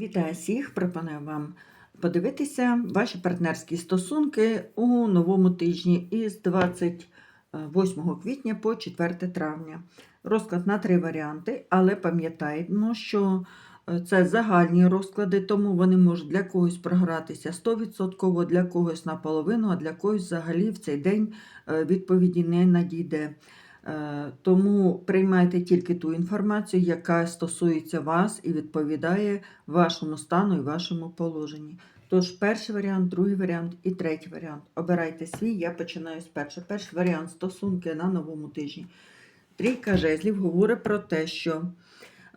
Вітаю всіх! Пропоную вам подивитися ваші партнерські стосунки у новому тижні із 28 квітня по 4 травня. Розклад на три варіанти, але пам'ятаємо, що е, це загальні розклади, тому вони можуть для когось програтися 100%, для когось наполовину, а для когось взагалі в цей день е, відповіді не надійде. Е, Тому приймайте тільки ту інформацію, яка стосується вас і відповідає вашому стану і вашому положенні. Тож, перший варіант, другий варіант і третій варіант. Обирайте свій, я починаю з першого. Перший варіант стосунки на новому тижні. Трійка жезлів говорить про те, що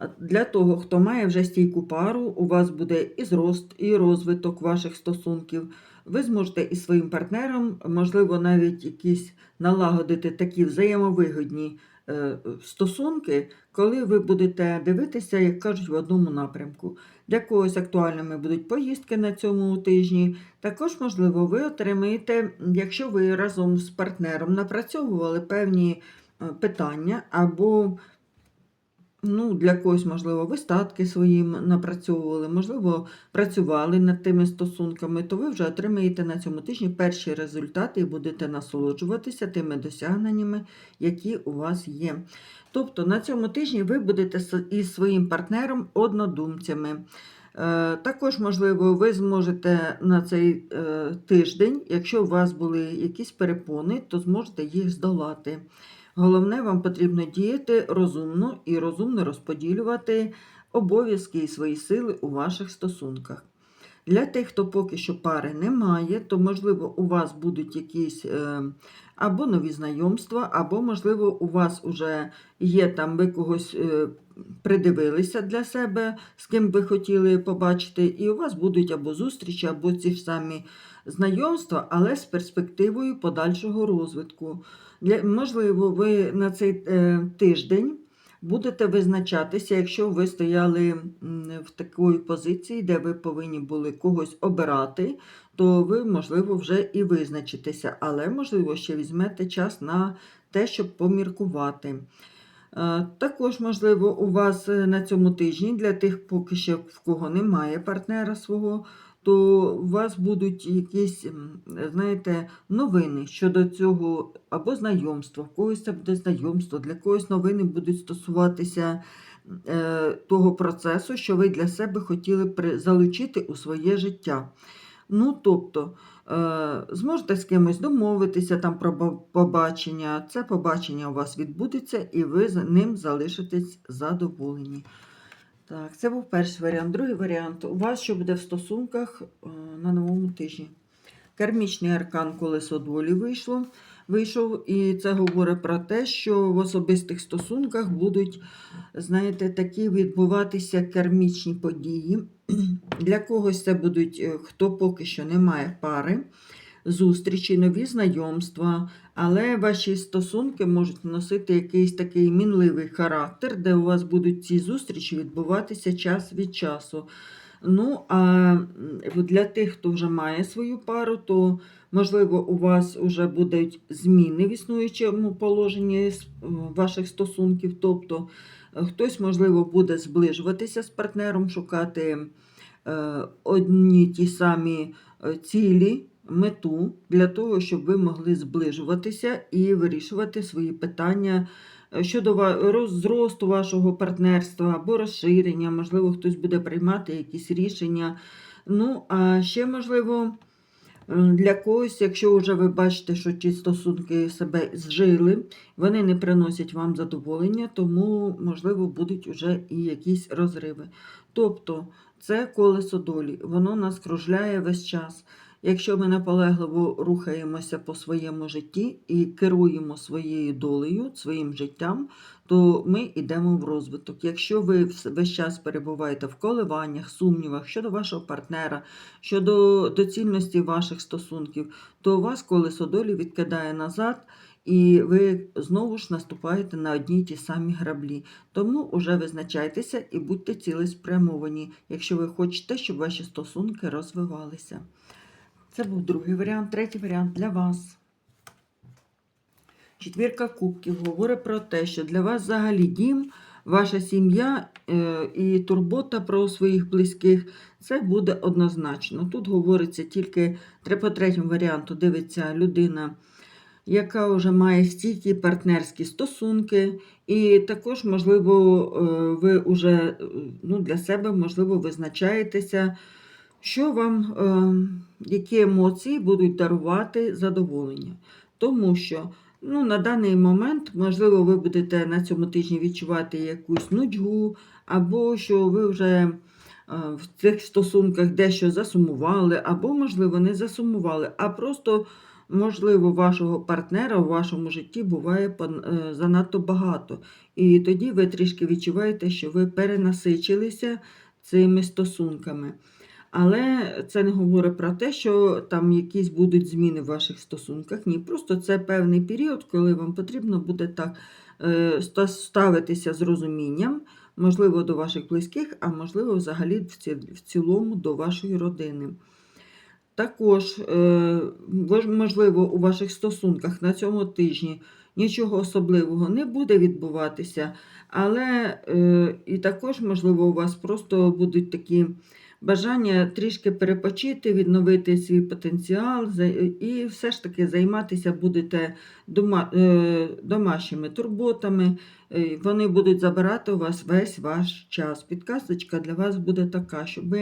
е, для того, хто має вже стійку пару, у вас буде і зрост, і розвиток ваших стосунків. Ви зможете із своїм партнером, можливо, навіть якісь налагодити такі взаємовигідні е, стосунки, коли ви будете дивитися, як кажуть, в одному напрямку. Для когось актуальними будуть поїздки на цьому тижні. Також, можливо, ви отримаєте, якщо ви разом з партнером напрацьовували певні е, питання або Ну, для когось, можливо, ви статки своїм напрацьовували, можливо, працювали над тими стосунками, то ви вже отримаєте на цьому тижні перші результати і будете насолоджуватися тими досягненнями, які у вас є. Тобто на цьому тижні ви будете із своїм партнером однодумцями. Е, Також, можливо, ви зможете на цей е, тиждень, якщо у вас були якісь перепони, то зможете їх здолати. Головне, вам потрібно діяти розумно і розумно розподілювати обов'язки і свої сили у ваших стосунках. Для тих, хто поки що пари немає, то, можливо, у вас будуть якісь е, або нові знайомства, або, можливо, у вас вже є там, ви когось е, придивилися для себе, з ким ви хотіли побачити, і у вас будуть або зустрічі, або ці ж самі знайомства, але з перспективою подальшого розвитку. Для, можливо, ви на цей е, тиждень будете визначатися, якщо ви стояли в такій позиції, де ви повинні були когось обирати, то ви, можливо, вже і визначитеся, але, можливо, ще візьмете час на те, щоб поміркувати. Також, можливо, у вас е, на цьому тижні, для тих, поки що в кого немає партнера свого, то у вас будуть якісь, знаєте, новини щодо цього або знайомства. В когось це буде знайомство, для когось новини будуть стосуватися е, того процесу, що ви для себе хотіли залучити у своє життя. Ну, тобто, зможете з кимось домовитися там про побачення. Це побачення у вас відбудеться, і ви з ним залишитесь задоволені. Так, це був перший варіант. Другий варіант. У вас що буде в стосунках е, на новому тижні? Кармічний аркан колесо долі вийшло, вийшов, і це говорить про те, що в особистих стосунках будуть, знаєте, такі відбуватися кармічні події. Для когось це будуть, е, хто поки що не має пари, зустрічі, нові знайомства, але ваші стосунки можуть носити якийсь такий мінливий характер, де у вас будуть ці зустрічі відбуватися час від часу. Ну, а для тих, хто вже має свою пару, то можливо у вас вже будуть зміни в існуючому положенні е, ваших стосунків. Тобто е, хтось, можливо, буде зближуватися з партнером, шукати е, одні ті самі цілі, мету для того, щоб ви могли зближуватися і вирішувати свої питання щодо зросту вашого партнерства або розширення, можливо, хтось буде приймати якісь рішення. Ну, а ще, можливо, для когось, якщо вже ви бачите, що ті стосунки себе зжили, вони не приносять вам задоволення, тому, можливо, будуть вже і якісь розриви. Тобто, це колесо долі, воно нас кружляє весь час. Якщо ми наполегливо рухаємося по своєму житті і керуємо своєю долею, своїм життям, то ми йдемо в розвиток. Якщо ви весь час перебуваєте в коливаннях, сумнівах щодо вашого партнера, щодо доцільності ваших стосунків, то у вас колесо долі відкидає назад, і ви знову ж наступаєте на одні й ті самі граблі. Тому уже визначайтеся і будьте цілеспрямовані, якщо ви хочете, щоб ваші стосунки розвивалися. Це був другий варіант. Третій варіант для вас. Четвірка кубків говорить про те, що для вас взагалі дім ваша сім'я е, і турбота про своїх близьких, це буде однозначно. Тут говориться тільки по третьому варіанту дивиться людина, яка вже має стійкі партнерські стосунки, і також, можливо, е, ви вже ну, для себе можливо визначаєтеся, що вам, е, які емоції будуть дарувати задоволення. Тому що ну, на даний момент, можливо, ви будете на цьому тижні відчувати якусь нудьгу, або що ви вже е, в цих стосунках дещо засумували, або, можливо, не засумували, а просто, можливо, вашого партнера у вашому житті буває е, занадто багато. І тоді ви трішки відчуваєте, що ви перенасичилися цими стосунками. Але це не говорить про те, що там якісь будуть зміни в ваших стосунках. Ні, просто це певний період, коли вам потрібно буде так е, ставитися з розумінням, можливо, до ваших близьких, а можливо, взагалі в ці- в цілому до вашої родини. Також, е, можливо, у ваших стосунках на цьому тижні нічого особливого не буде відбуватися, але е, і також, можливо, у вас просто будуть такі бажання трішки перепочити, відновити свій потенціал і все ж таки займатися будете е, домашніми турботами. Е, Вони будуть забирати у вас весь ваш час. Підказочка для вас буде така, щоб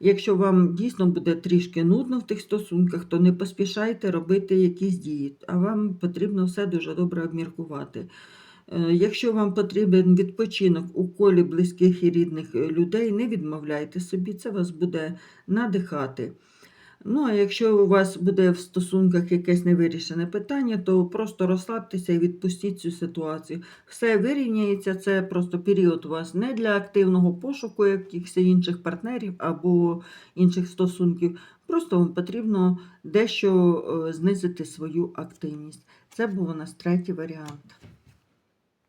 Якщо вам дійсно буде трішки нудно в тих стосунках, то не поспішайте робити якісь дії, а вам потрібно все дуже добре обміркувати. Е, Якщо вам потрібен відпочинок у колі близьких і рідних е, людей, не відмовляйте собі, це вас буде надихати. Ну, а якщо у вас буде в стосунках якесь невирішене питання, то просто розслабтеся і відпустіть цю ситуацію. Все вирівняється, це просто період у вас не для активного пошуку якихось інших партнерів або інших стосунків. Просто вам потрібно дещо е, знизити свою активність. Це був у нас третій варіант.